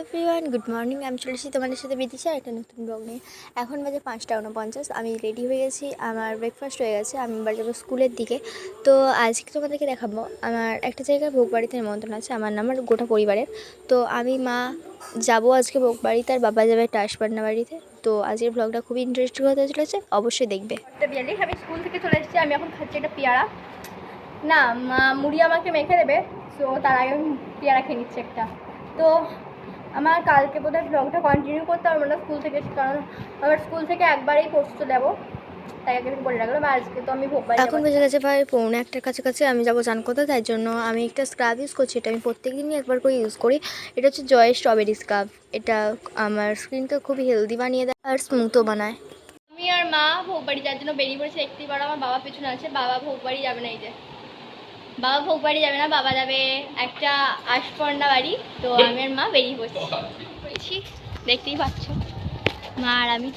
Everyone good morning আমি চলে এসেছি তোমাদের সাথে বিদিশা, একটা নতুন ব্লগ নিয়ে। এখন বাজে পাঁচটা উনপঞ্চাশ। আমি রেডি হয়ে গেছি, আমার ব্রেকফাস্ট হয়ে গেছে, আমি এবার যাব স্কুলের দিকে। তো আজকে তোমাদেরকে দেখাবো, আমার একটা জায়গায় ভোগ বাড়িতে নিমন্ত্রণ আছে, আমার নাম গোটা পরিবারের। তো আমি মা যাব আজকে ভোগ বাড়িতে, আর বাবা যাবে টাসপান্না বাড়িতে। তো আজকের ব্লগটা খুবই ইন্টারেস্টিং হতে চলেছে, অবশ্যই দেখবে। আমি স্কুল থেকে চলে এসেছি, আমি এখন খাচ্ছি একটা পেয়ারা। না, মা, মুড়ি আমাকে মেখে দেবে, তো তার আগে পেয়ারা খেয়ে নিচ্ছি একটা। তো আমার কালকে বোধহয় ব্লগটা কন্টিনিউ করতে পারব না স্কুল থেকে কারণ আমার স্কুল থেকে একবারেই চলে যাব তাই আগে বলে রাখলাম আজকে তো আমি ভোপাল এখন বেজে গেছে ভাই পৌনে একটার কাছাকাছি আমি যাব চান করতে তাই জন্য আমি একটা স্ক্রাব ইউজ করছি এটা আমি প্রত্যেক দিনই একবার করে ইউজ করি। এটা হচ্ছে জয় স্ট্রবেরি স্ক্রাব এটা আমার স্কিনকে খুবই হেলদি বানিয়ে দেয় আর স্মুথও বানায়। আমি আর মা ভোগবাড়ি যাওয়ার জন্য বেরিয়ে পড়েছে একটি বার আমার বাবা পেছনে আছে বাবা ভোগবাড়ি যাবে না এই যে। বাবা ভোগ বাড়ি যাবে না বাবা যাবে একটা আশপর্ণা বাড়ি। তো আমি আর মা বেরিয়ে পড়ছি। দেখতেই পাচ্ছ। মা আর আমি।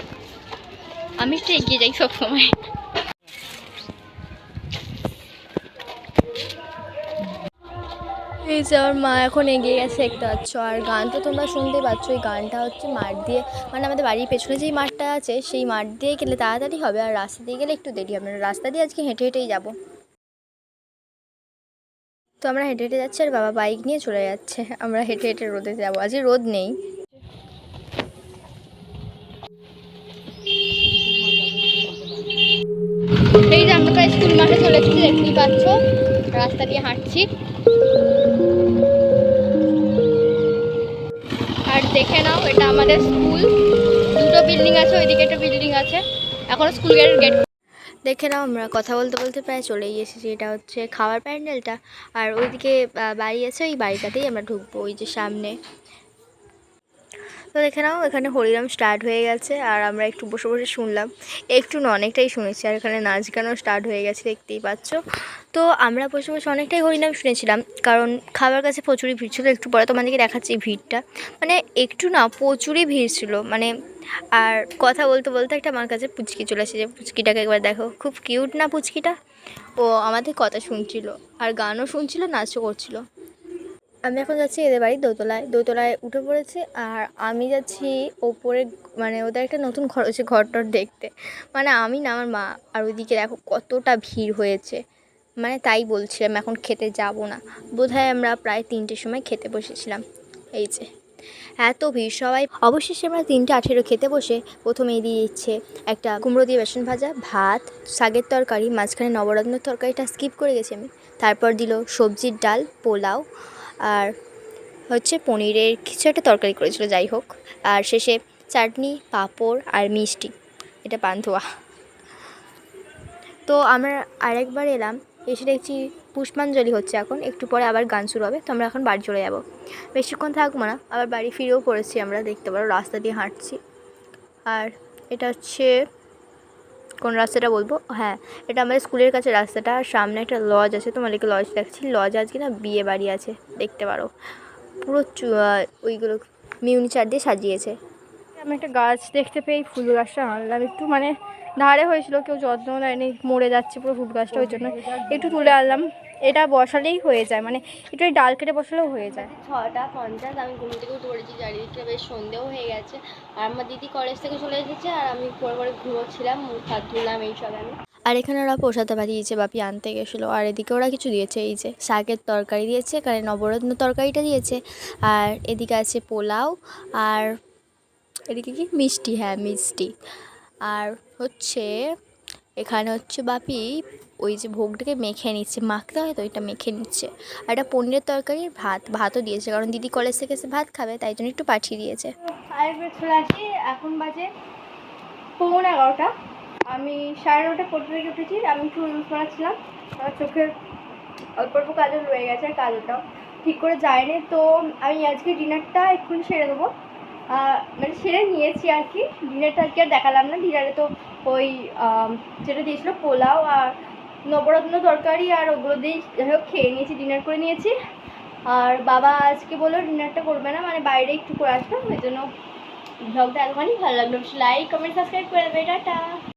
আমি একটু এগিয়ে যাই সবসময় এই যে আমার মা এখন এগিয়ে গেছে একটা পাচ্ছ আর গান তো তোমরা শুনতে পাচ্ছ এই গানটা হচ্ছে মাঠ দিয়ে মানে আমাদের বাড়ির পেছনে যেই মাঠটা আছে সেই মাঠ দিয়ে গেলে তাড়াতাড়ি হবে আর রাস্তা দিয়ে গেলে একটু দেরি হবে রাস্তা দিয়ে আজকে হেঁটে হেঁটেই যাব। তো আমরা হেঁটে হেঁটে যাচ্ছি আর বাবা বাইক নিয়ে চলে যাচ্ছে। আমরা হেঁটে হেঁটে রোদে যাব। আজকে রোদ নেই। এই যে আমরা প্রায় স্কুল মাঠে চলে এসেছি, দেখতেই পাচ্ছ। রাস্তা দিয়ে হাঁটছি। আর দেখে নাও, এটা আমাদের স্কুল। দুটো বিল্ডিং আছে, ওইদিকে একটা বিল্ডিং আছে। এখন স্কুল গেটের গেট দেখে নাও, আমরা কথা বলতে বলতে প্রায় চলেই এসেছি। এটা হচ্ছে খাওয়ার প্যান্ডেলটা। আর ওইদিকে বাড়ি আছে ওই বাড়িটাতেই আমরা ঢুকবো, ওই যে সামনে। তো দেখে নাও, এখানে হরিরাম স্টার্ট হয়ে গেছে, আর আমরা একটু বসে বসে শুনলাম। একটু না, অনেকটাই শুনেছি, আর এখানে নাচ গানও স্টার্ট হয়ে গেছে, দেখতেই পাচ্ছ। তো আমরা বসে বসে অনেকটাই হরিনাম শুনেছিলাম, কারণ খাবার কাছে প্রচুরই ভিড় ছিল, একটু পরে তোমাদেরকে দেখাচ্ছি ভিড়টা। মানে একটু না, প্রচুরই ভিড় ছিল মানে আর কথা বলতে বলতে একটা আমার কাছে পুচকি চলে যে পুচকিটাকে একবার দেখো, খুব কিউট না পুচকিটা? ও আমাদের কথা শুনছিল, আর গানও শুনছিল, নাচও করছিল। আমি এখন যাচ্ছি এদের বাড়ি, দোতলায়। দোতলায় উঠে পড়েছে, আর আমি যাচ্ছি ওপরে মানে ওদের একটা নতুন ঘর হচ্ছে ঘরটর দেখতে। মানে আমি না, আমার মা, আর ওইদিকে দেখো কতটা ভিড় হয়েছে। মানে তাই বলছিলাম, এখন খেতে যাব না। বোধহয় আমরা প্রায় তিনটের সময় খেতে বসেছিলাম। এই যে, এত ভিড়, সবাই অবশেষে আমরা তিনটে আঠেরো খেতে বসে প্রথমে দিয়ে দিচ্ছে একটা কুমড়ো দিয়ে বেসন ভাজা, ভাত, শাকের তরকারি, মাঝখানে নবরত্ন তরকারিটা স্কিপ করে গেছি আমি। তারপর দিল সবজির ডাল, পোলাও আর হচ্ছে পনিরের কিছু একটা তরকারি করেছিল, যাই হোক। আর শেষে চাটনি, পাঁপড় আর মিষ্টি, এটা পান্তুয়া। তো আমরা আরেকবার এলাম এসে দেখছি পুষ্পাঞ্জলি হচ্ছে এখন। একটু পরে আবার গান শুরু হবে। তো আমরা এখন বাড়ি চলে যাব। বেশিক্ষণ থাকব না আবার বাড়ি ফিরেও পড়েছি আমরা। দেখতে পারো রাস্তা দিয়ে হাঁটছি। আর এটা হচ্ছে, কোন রাস্তাটা বলব? হ্যাঁ এটা আমাদের স্কুলের কাছে রাস্তাটা। আর সামনে একটা লজ আছে। তোমাদেরকে লজ দেখছি লজ আজকে না বিয়ে বাড়ি আছে। দেখতে পারো। পুরো ওইগুলো মিউনিচার দিয়ে সাজিয়েছে। আমি একটা গাছ দেখতে পেয়ে ফুল গাছটা আনলাম। একটু মানে ধারে হয়েছিল কেউ যত্ন নেয়নি মরে যাচ্ছে পুরো ফুল গাছটা ওই জন্য একটু তুলে আনলাম। এটা বসালেই হয়ে যায় মানে একটু এই ডাল কেটে বসালেও হয়ে যায়। ছটা পঞ্চাশ আমি ঘুম থেকে উঠে পড়েছি চারিদিকটা বেশ সন্ধেও হয়ে গেছে। আর আমার দিদি কলেজ থেকে চলে এসেছে আর আমি পরে পরে ঘুমোচ্ছিলাম মুখ হাত ধুলাম এইসব আমি। আর এখানে ওরা প্রসাদে দিয়েছে বাপি আনতে গেছিল। আর এদিকে ওরা কিছু দিয়েছে এই যে শাকের তরকারি দিয়েছে এখানে নবরত্ন তরকারিটা দিয়েছে। আর এদিকে আছে পোলাও আর এদিকে কি? মিষ্টি হ্যাঁ মিষ্টি। আর হচ্ছে, এখানে হচ্ছে বাপি ওই যে ভোগটাকে মেখে নিচ্ছে, মাখতে হয় তো ওইটা মেখে নিচ্ছে। আর এটা পনিরের তরকারি, ভাত, ভাতও দিয়েছে, কারণ দিদি কলেজ থেকে এসে ভাত খাবে, তাই জন্য একটু পাঠিয়ে দিয়েছে। আসি, এখন বাজে পৌনে এগারোটা। আমি সাড়ে নটা পড়তে থেকে উঠেছি, আমি একটু ইউজ করাচ্ছিলাম আমার চোখের অল্প অল্প কাজল রয়ে গেছে, আর কাজলটাও ঠিক করে যায়নি। তো আমি আজকে ডিনারটা এক্ষুনি সেরে দেবো মানে সেরে নিয়েছি আর কি। ডিনারটা আজকে আর দেখালাম না। ডিনারে তো ওই যেটা দিয়েছিলো পোলাও আর নবরত্ন তরকারি আর ওগুলো দিয়েই যাই হোক খেয়ে নিয়েছি, ডিনার করে নিয়েছি। আর বাবা আজকে বলল ডিনারটা করবে না মানে বাইরে একটু করে আসবে। ওই জন্য ব্লগটা এতখানি ভালো লাগল। লাইক কমেন্ট সাবস্ক্রাইব করে দেবে। টাটা।